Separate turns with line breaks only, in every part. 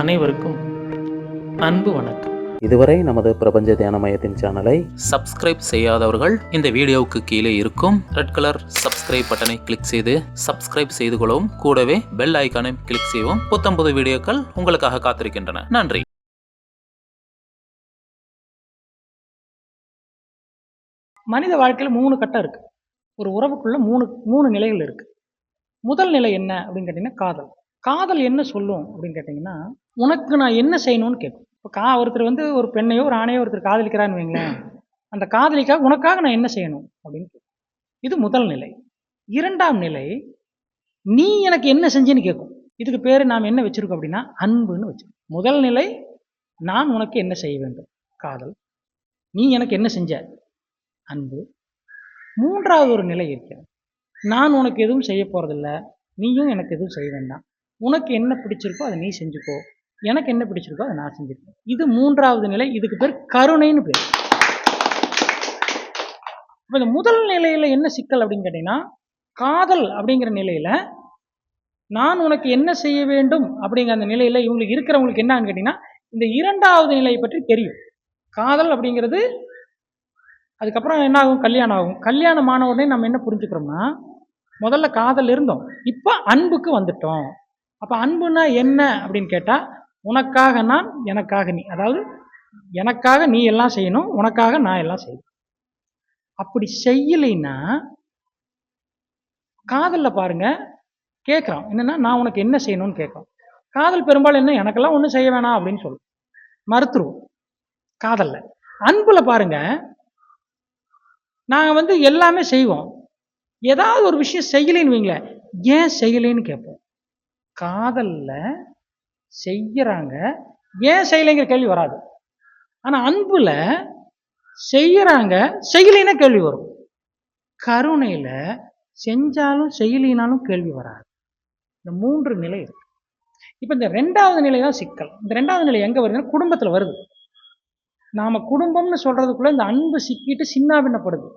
அனைவருக்கும் அன்பு வணக்கம்.
இதுவரை நமது பிரபஞ்ச தியான மையத்தின் சேனலை
சப்ஸ்கிரைப் செய்யாதவர்கள் இந்த வீடியோவுக்கு கீழே இருக்கும் ரெட் கலர் சப்ஸ்கிரைப் பட்டனை கிளிக் செய்து சப்ஸ்கிரைப் செய்து கொள்ளவும். கூடவே பெல் ஐக்கானை கிளிக் செய்யவும். புத்தம்புது வீடியோக்கள் உங்களுக்காக காத்திருக்கின்றன. நன்றி.
மனித வாழ்க்கையில் மூணு கட்டம் இருக்கு. ஒரு உறவுக்குள்ள மூணு மூணு நிலைகள் இருக்கு. முதல் நிலை என்ன அப்படின்னு கேட்டிங்கன்னா காதல். காதல் என்ன சொல்லும் அப்படின்னு கேட்டிங்கன்னா உனக்கு நான் என்ன செய்யணும்னு கேட்கும். இப்போ கா ஒருத்தர் வந்து ஒரு பெண்ணையோ ஒரு ஆணையோ ஒருத்தர் காதலிக்கிறான்னு வைங்களேன் அந்த காதலிக்காக உனக்காக நான் என்ன செய்யணும் அப்படின்னு கேட்கும். இது முதல் நிலை. இரண்டாம் நிலை நீ எனக்கு என்ன செஞ்சேன்னு கேட்கும். இதுக்கு பேர் நாம் என்ன வச்சுருக்கோம் அப்படின்னா அன்புன்னு வச்சுருக்கோம். முதல் நிலை நான் உனக்கு என்ன செய்ய வேண்டும்? காதல். நீ எனக்கு என்ன செஞ்ச? அன்பு. மூன்றாவது ஒரு நிலை இருக்கிறது. நான் உனக்கு எதுவும் செய்ய போகிறதில்ல நீயும் எனக்கு எதுவும் செய்ய வேண்டாம். உனக்கு என்ன பிடிச்சிருக்கோ அதை நீ செஞ்சுக்கோ. எனக்கு என்ன பிடிச்சிருக்கோ அதை நான் செஞ்சுருக்கேன் இது மூன்றாவது நிலை இதுக்கு பேர் கருணைன்னு பேர். இப்போ இந்த முதல் நிலையில் என்ன சிக்கல் அப்படின்னு கேட்டிங்கன்னா காதல் அப்படிங்கிற நிலையில் நான் உனக்கு என்ன செய்ய வேண்டும் அப்படிங்கிற அந்த நிலையில் இவங்களுக்கு இருக்கிறவங்களுக்கு என்னன்னு கேட்டிங்கன்னா இந்த இரண்டாவது நிலையை பற்றி தெரியும். காதல் அப்படிங்கிறது அதுக்கப்புறம் என்ன ஆகும் கல்யாணம் ஆகும். கல்யாணம் ஆன உடனே நம்ம என்ன புரிஞ்சுக்கிறோம்னா முதல்ல காதல் இருந்தோம். இப்போ அன்புக்கு வந்துட்டோம். அப்போ அன்புனா என்ன அப்படின்னு கேட்டால் உனக்காக நான் எனக்காக நீ. அதாவது எனக்காக நீ எல்லாம் செய்யணும் உனக்காக நான் எல்லாம் செய்யணும். அப்படி செய்யலைன்னா காதலில் பாருங்க கேட்குறான். என்னன்னா நான் உனக்கு என்ன செய்யணும்னு கேட்குறோம் காதல் பெரும்பாலும் என்ன எனக்கெல்லாம் ஒன்றும் செய்ய வேணாம் அப்படின்னு சொல்லும். மறுத்துருவோம். காதலில். அன்பில் பாருங்க நாங்கள் வந்து எல்லாமே செய்வோம். ஏதாவது ஒரு விஷயம் செய்யலைன்னு வைங்களேன். ஏன் செய்யலைன்னு கேட்போம். காதலில் செய்கிறாங்க ஏன் செய்யலைங்கிற கேள்வி வராது. ஆனால் அன்பில் செய்கிறாங்க செய்யலைன்னா கேள்வி வரும். கருணையில் செஞ்சாலும் செய்யலினாலும் கேள்வி வராது. இந்த மூன்று நிலை இருக்கு. இப்போ இந்த ரெண்டாவது நிலை தான் சிக்கல். இந்த ரெண்டாவது நிலை எங்கே வருதுன்னா குடும்பத்தில் வருது. நாம் குடும்பம்னு சொல்கிறதுக்குள்ளே இந்த அன்பு சிக்கிட்டு சின்னாபின்னப்படுது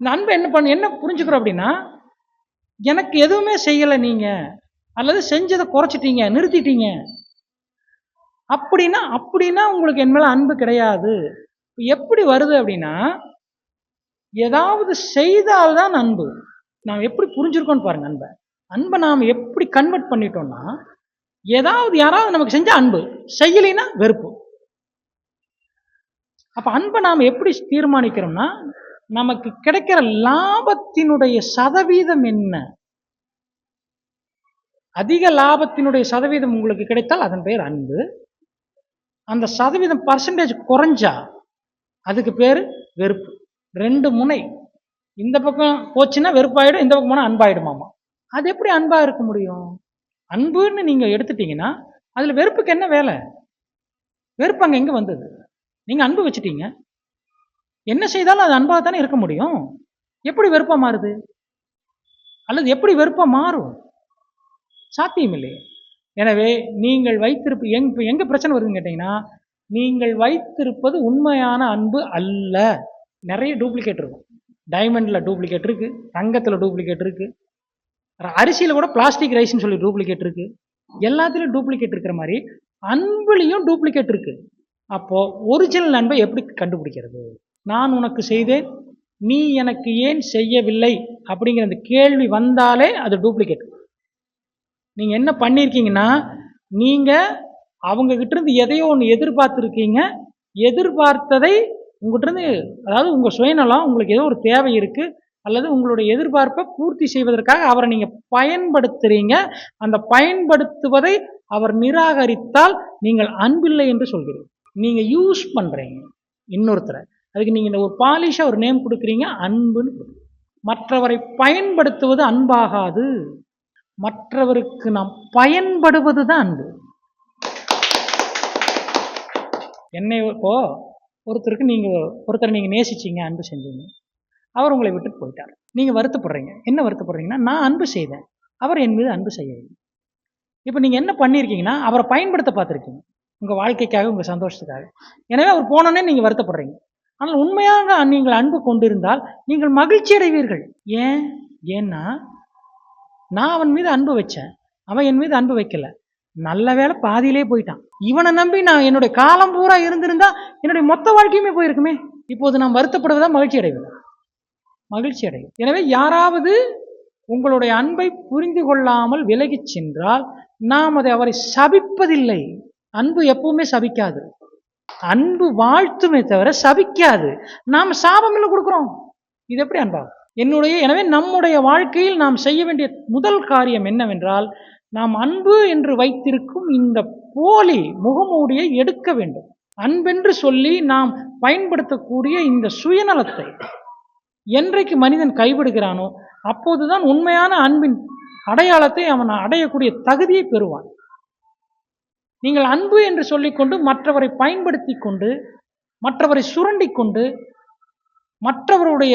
இந்த அன்பு என்ன பண்ண என்ன புரிஞ்சுக்கிறோம் அப்படின்னா எனக்கு எதுவுமே செய்யலை நீங்க. அல்லது செஞ்சதை குறைச்சிட்டீங்க நிறுத்திட்டீங்க. அப்படின்னா அப்படின்னா உங்களுக்கு என் மேல அன்பு கிடையாது. எப்படி வருது அப்படின்னா ஏதாவது செய்தால்தான் அன்பு. நாம் எப்படி புரிஞ்சிருக்கோம்னு பாருங்க அன்பை. அன்பை நாம் எப்படி கன்வெர்ட் பண்ணிட்டோம்னா ஏதாவது யாராவது நமக்கு செஞ்சா அன்பு செய்யலைன்னா வெறுப்பு. அப்போ அன்பை நாம் எப்படி தீர்மானிக்கிறோம்னா நமக்கு கிடைக்கிற லாபத்தினுடைய சதவீதம் என்ன? அதிக லாபத்தினுடைய சதவீதம் உங்களுக்கு கிடைத்தால் அதன் பெயர் அன்பு. அந்த சதவீதம் பர்சன்டேஜ் குறைஞ்சா அதுக்கு பேர் வெறுப்பு. ரெண்டு முனை. இந்த பக்கம் போச்சுன்னா வெறுப்பாயிடும் இந்த பக்கம் போனால் அன்பாயிடுமாமா? அது எப்படி அன்பாக இருக்க முடியும்? அன்புன்னு நீங்கள் எடுத்துட்டீங்கன்னா அதில் வெறுப்புக்கு என்ன வேலை? வெறுப்பு அங்கே எங்கே வந்தது? நீங்கள் அன்பு வச்சுட்டீங்க. என்ன செய்தாலும் அது அன்பாக தானே இருக்க முடியும்? எப்படி வெறுப்பாக மாறுது? அல்லது எப்படி வெறுப்பாக மாறும்? சாத்தியம் இல்லையே எனவே நீங்கள் வைத்திருப்பு எங் இப்போ எங்கே பிரச்சனை வருதுன்னு கேட்டிங்கன்னா நீங்கள் வைத்திருப்பது உண்மையான அன்பு அல்ல. நிறைய டூப்ளிகேட் இருக்கும். டைமண்டில் டூப்ளிகேட் இருக்குது தங்கத்தில் டூப்ளிகேட் இருக்குது அரிசியில் கூட பிளாஸ்டிக் ரைஸ்னு சொல்லி டூப்ளிகேட் இருக்குது எல்லாத்துலேயும் டூப்ளிகேட் இருக்கிற மாதிரி அன்புலேயும் டூப்ளிகேட் இருக்குது அப்போது ஒரிஜினல் அன்பை எப்படி கண்டுபிடிக்கிறது? நான் உனக்கு செய்தேன் நீ எனக்கு ஏன் செய்யவில்லை? அப்படிங்கிற அந்த கேள்வி வந்தாலே அது டூப்ளிகேட் நீங்கள் என்ன பண்ணியிருக்கீங்கன்னா நீங்கள் அவங்கக்கிட்டேருந்து இருந்து எதையோ ஒன்று எதிர்பார்த்துருக்கீங்க எதிர்பார்த்ததை உங்ககிட்ட இருந்து அதாவது உங்கள் சுயநலம் உங்களுக்கு ஏதோ ஒரு தேவை இருக்குது அல்லது உங்களுடைய எதிர்பார்ப்பை பூர்த்தி செய்வதற்காக அவரை நீங்கள் பயன்படுத்துகிறீங்க அந்த பயன்படுத்துவதை அவர் நிராகரித்தால் நீங்கள் அன்பில்லை என்று சொல்கிறீர்கள். நீங்கள் யூஸ் பண்ணுறீங்க இன்னொருத்தரை. அதுக்கு நீங்கள் இந்த ஒரு பாலிஷாக ஒரு நேம் கொடுக்குறீங்க அன்புன்னு மற்றவரை பயன்படுத்துவது அன்பாகாது. மற்றவருக்கு நாம் பயன்படுவது தான் அன்பு. என்னை இப்போ ஒருத்தருக்கு நீங்கள் ஒருத்தரை நீங்கள் நேசிச்சீங்க அன்பு செஞ்சீங்க. அவர் உங்களை விட்டுட்டு போயிட்டார். நீங்கள் வருத்தப்படுறீங்க. என்ன வருத்தப்படுறீங்கன்னா நான் அன்பு செய்தேன். அவர் என் மீது அன்பு செய்யவில்லை. இப்போ நீங்கள் என்ன பண்ணியிருக்கீங்கன்னா அவரை பயன்படுத்த பார்த்துருக்கீங்க. உங்கள் வாழ்க்கைக்காக உங்கள் சந்தோஷத்துக்காக. எனவே அவர் போனோன்னே நீங்கள் வருத்தப்படுறீங்க. ஆனால் உண்மையாக நீங்கள் அன்பு கொண்டிருந்தால் நீங்கள் மகிழ்ச்சி அடைவீர்கள். ஏன்? ஏன்னா நான் அவன் மீது அன்பு வச்சேன். அவன் என் மீது அன்பு வைக்கல. நல்ல வேளை பாதியிலே போயிட்டான். இவனை நம்பி நான் என்னுடைய காலம் பூரா இருந்திருந்தா என்னுடைய மொத்த வாழ்க்கையுமே போயிருக்குமே. இப்போது நாம் வருத்தப்படுவதா மகிழ்ச்சி அடைவதா மகிழ்ச்சி அடையும் எனவே யாராவது உங்களுடைய அன்பை புரிந்து கொள்ளாமல் விலகிச் சென்றால் நாம் அதை அவரை சபிப்பதில்லை. அன்பு எப்பவுமே சபிக்காது. அன்பு வாழ்த்துமே தவிர சபிக்காது. நாம் சாபம் இல்லை கொடுக்குறோம். இது எப்படி அன்பாகும் என்னுடைய எனவே நம்முடைய வாழ்க்கையில் நாம் செய்ய வேண்டிய முதல் காரியம் என்னவென்றால் நாம் அன்பு என்று வைத்திருக்கும் இந்த போலி முகமூடியை எடுக்க வேண்டும். அன்பென்று சொல்லி நாம் பயன்படுத்தக்கூடிய இந்த சுயநலத்தை என்றைக்கு மனிதன் கைவிடுகிறானோ அப்போதுதான் உண்மையான அன்பின் அடையாளத்தை அவன் அடையக்கூடிய தகுதியை பெறுவான். நீங்கள் அன்பு என்று சொல்லிக்கொண்டு மற்றவரை பயன்படுத்தி கொண்டு மற்றவரை சுரண்டி கொண்டு மற்றவருடைய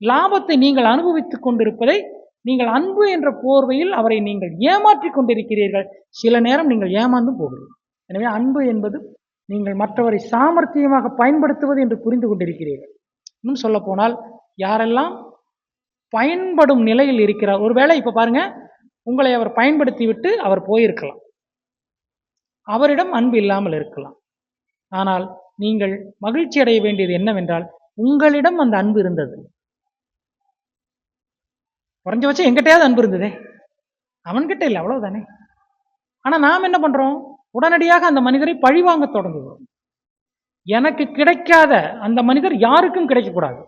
லாபத்தை நீங்கள் அனுபவித்துக் கொண்டிருப்பதை நீங்கள் அன்பு என்ற போர்வையில் அவரை நீங்கள் ஏமாற்றி கொண்டிருக்கிறீர்கள். சில நேரம் நீங்கள் ஏமாந்தும் போகிறீர்கள். எனவே அன்பு என்பது நீங்கள் மற்றவரை சாமர்த்தியமாக பயன்படுத்துவது என்று புரிந்து கொண்டிருக்கிறீர்கள். இன்னும் சொல்ல போனால் யாரெல்லாம் பயன்படும் நிலையில் இருக்கிறார் ஒருவேளை இப்போ பாருங்க உங்களை அவர் பயன்படுத்தி விட்டு அவர் போயிருக்கலாம். அவரிடம் அன்பு இல்லாமல் இருக்கலாம். ஆனால் நீங்கள் மகிழ்ச்சி அடைய வேண்டியது என்னவென்றால் உங்களிடம் அந்த அன்பு இருந்தது. குறைஞ்சபட்சம் எங்கிட்டையாவது அன்பு இருந்ததே. அவன்கிட்ட இல்லை அவ்வளவுதானே. ஆனா நாம் என்ன பண்றோம்? உடனடியாக அந்த மனிதரை பழிவாங்க தொடங்குகிறோம். எனக்கு கிடைக்காத அந்த மனிதர் யாருக்கும் கிடைக்கக்கூடாது.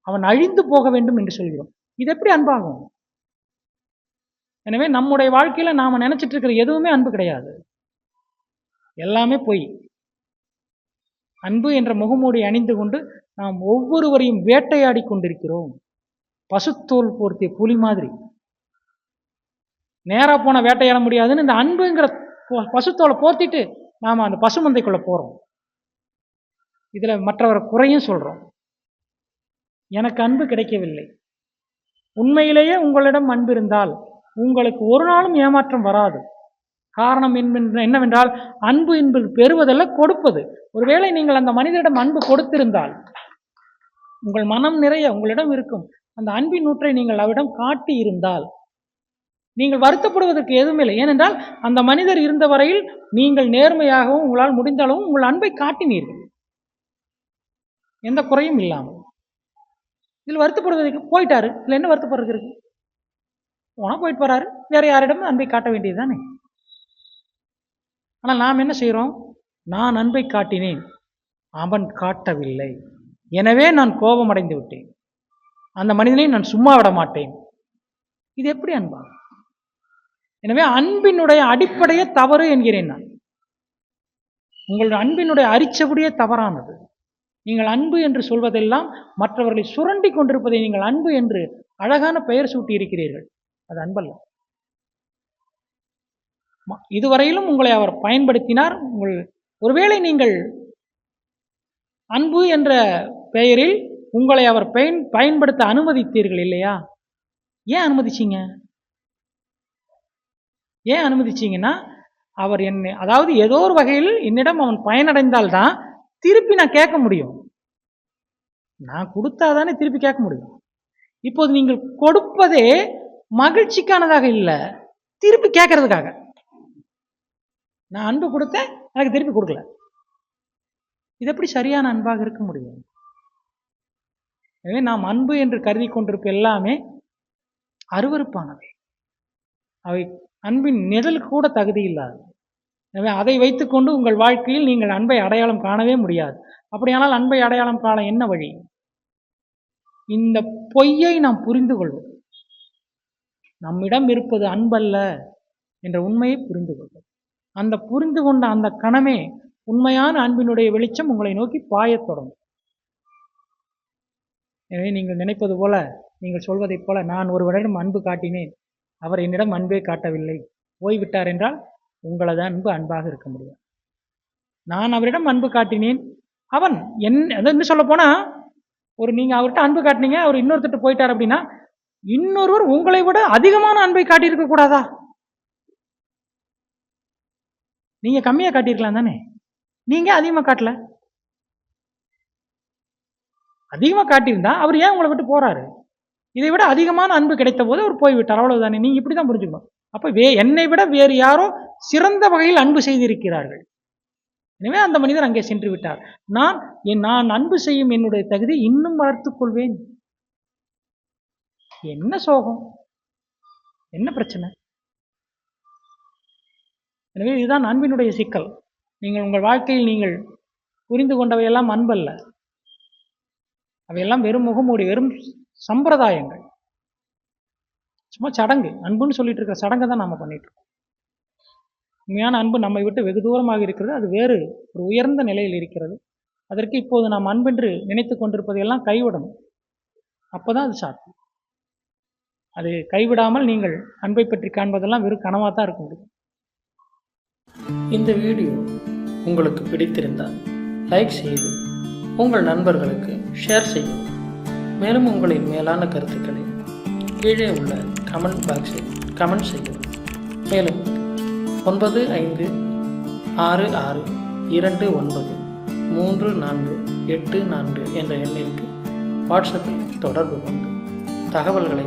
அவன் அழிந்து போக வேண்டும் என்று சொல்கிறோம். இது எப்படி அன்பாகும்? எனவே நம்முடைய வாழ்க்கையில் நாம் நினச்சிட்டு இருக்கிற எதுவுமே அன்பு கிடையாது. எல்லாமே பொய். அன்பு என்ற முகமூடி அணிந்து கொண்டு நாம் ஒவ்வொருவரையும் வேட்டையாடி கொண்டிருக்கிறோம். பசுத்தோல் போர்த்திய புலி மாதிரி. நேராக போன வேட்டையாட முடியாதுன்னு இந்த அன்புங்கிற பசுத்தோலை போர்த்திட்டு நாம் அந்த பசுமந்தைக்குள்ளே போகிறோம் இதில் மற்றவரை குறையும் சொல்கிறோம் எனக்கு அன்பு கிடைக்கவில்லை. உண்மையிலேயே உங்களிடம் அன்பு இருந்தால் உங்களுக்கு ஒரு நாளும் ஏமாற்றம் வராது. காரணம் என்னவென்றால் அன்பு என்பது பெறுவதல்ல கொடுப்பது. ஒருவேளை நீங்கள் அந்த மனிதரிடம் அன்பு கொடுத்திருந்தால் உங்கள் மனம் நிறைய உங்களிடம் இருக்கும். அந்த அன்பின் நூற்றை நீங்கள் அவரிடம் காட்டி இருந்தால் நீங்கள் வருத்தப்படுவதற்கு எதுவும் இல்லை ஏனென்றால் அந்த மனிதர் இருந்த வரையில் நீங்கள் நேர்மையாகவும் உங்களால் முடிந்த அளவும் உங்கள் அன்பை காட்டினீர்கள். எந்த குறையும் இல்லாமல். இதில் வருத்தப்படுவதற்கு போயிட்டாரு. இதில் என்ன வருத்தப்படுறது போனால் போயிட்டு போகிறாரு வேற யாரிடமும் அன்பை காட்ட வேண்டியதுதானே ஆனால் நாம் என்ன செய்கிறோம்? நான் அன்பை காட்டினேன் அவன் காட்டவில்லை. எனவே நான் கோபம் அடைந்து விட்டேன். அந்த மனிதனை நான் சும்மா விட மாட்டேன். இது எப்படி அன்பா? எனவே அன்பினுடைய அடிப்படையே தவறு என்கிறேன் நான். உங்களுடைய அன்பினுடைய அரிச்சபடியே தவறானது. நீங்கள் அன்பு என்று சொல்வதெல்லாம் மற்றவர்களை சுரண்டி கொண்டிருப்பதை நீங்கள் அன்பு என்று அழகான பெயர் சூட்டி இருக்கிறீர்கள். அது அன்பல்ல. இதுவரையிலும் உங்களை அவர் பயன்படுத்தினார். உங்கள் ஒருவேளை நீங்கள் அன்பு என்ற பெயரில் உங்களை அவர் பயன் பயன்படுத்த அனுமதித்தீர்கள் இல்லையா? ஏன் அனுமதிச்சீங்க? ஏன் அனுமதிச்சீங்கன்னா அவர் என்னை அதாவது ஏதோ ஒரு வகையில் என்னிடம் அவன் பயனடைந்தால்தான் திருப்பி நான் கேட்க முடியும். நான் கொடுத்தாதானே திருப்பி கேட்க முடியும். இப்போது நீங்கள் கொடுப்பதே மகிழ்ச்சிக்கானதாக இல்லை. திருப்பி கேட்கறதுக்காக நான் அன்பு கொடுத்தேன் எனக்கு திருப்பி கொடுக்கல. இது எப்படி சரியான அன்பாக இருக்க முடியும்? எனவே நாம் அன்பு என்று கருதி கொண்டிருப்ப எல்லாமே அருவருப்பானவை. அவை அன்பின் நிழலுக்கு கூட தகுதி இல்லாது. எனவே அதை வைத்துக்கொண்டு உங்கள் வாழ்க்கையில் நீங்கள் அன்பை அடையாளம் காணவே முடியாது. அப்படியானால் அன்பை அடையாளம் காண என்ன வழி? இந்த பொய்யை நாம் புரிந்து கொள்வோம். நம்மிடம் இருப்பது அன்பல்ல என்ற உண்மையை புரிந்து கொள்வோம் அந்த புரிந்து கொண்ட அந்த கணமே உண்மையான அன்பினுடைய வெளிச்சம் உங்களை நோக்கி பாயத் தொடங்கும். எனவே நீங்கள் நினைப்பது போல நீங்கள் சொல்வதைப் போல நான் ஒருவரிடம் அன்பு காட்டினேன் அவர் என்னிடம் அன்பே காட்டவில்லை. போய்விட்டார் என்றால் உங்களது அன்பு அன்பாக இருக்க முடியும் நான் அவரிடம் அன்பு காட்டினேன் அவன் என் என்ன சொல்ல போனா ஒரு நீங்கள் அவர்கிட்ட அன்பு காட்டினீங்க அவர் இன்னொருத்தட்டு போயிட்டார் அப்படின்னா இன்னொருவர் உங்களை விட அதிகமான அன்பை காட்டியிருக்க கூடாதா? நீங்க கம்மியா காட்டியிருக்கலாம் தானே? நீங்க அதிகமா காட்டல? அதிகமா காட்டியிருந்தா அவர் ஏன் உங்களை விட்டு போறாரு? இதை விட அதிகமான அன்பு கிடைத்த போது அவர் போய்விட்டார். அவ்வளவுதானே? நீங்க இப்படிதான் புரிஞ்சுக்கணும். அப்ப வே என்னை விட வேறு யாரோ சிறந்த வகையில் அன்பு செய்திருக்கிறார்கள். எனவே அந்த மனிதர் அங்கே சென்று விட்டார். நான் என் நான் அன்பு செய்யும் என்னுடைய தகுதி இன்னும் வளர்த்துக் கொள்வேன். என்ன சோகம்? என்ன பிரச்சனை? எனவே இதுதான் அன்பினுடைய சிக்கல். நீங்கள் உங்கள் வாழ்க்கையில் நீங்கள் புரிந்து கொண்டவையெல்லாம் அன்பல்ல. அவையெல்லாம் வெறும் முகமூடி வெறும் சம்பிரதாயங்கள். சும்மா சடங்கு அன்புன்னு சொல்லிட்டு இருக்கிற சடங்கை தான் நாம பண்ணிட்டு இருக்கோம் உண்மையான அன்பு நம்மை விட்டு வெகு தூரமாக இருக்கிறது. அது வேறு ஒரு உயர்ந்த நிலையில் இருக்கிறது. அதற்கு இப்போது நாம் அன்பென்று நினைத்து கொண்டிருப்பதையெல்லாம் கைவிடணும். அப்போதான் அது சாத்தியம். அது கைவிடாமல் நீங்கள் அன்பை பற்றி காண்பதெல்லாம் வெறும் கனவாக தான் இருக்க முடியும் இந்த வீடியோ உங்களுக்கு பிடித்திருந்தால் லைக் செய்து உங்கள் நண்பர்களுக்கு ஷேர் செய்யவும். மேலும் உங்களின் மேலான கருத்துக்களை கீழே உள்ள கமெண்ட் பாக்ஸில் கமெண்ட் செய்யவும். மேலும் ஒன்பது ஐந்து ஆறு ஆறு இரண்டு ஒன்பது மூன்று நான்கு எட்டு நான்கு என்ற எண்ணிற்கு வாட்ஸ்அப்பில் தொடர்பு கொண்டு தகவல்களை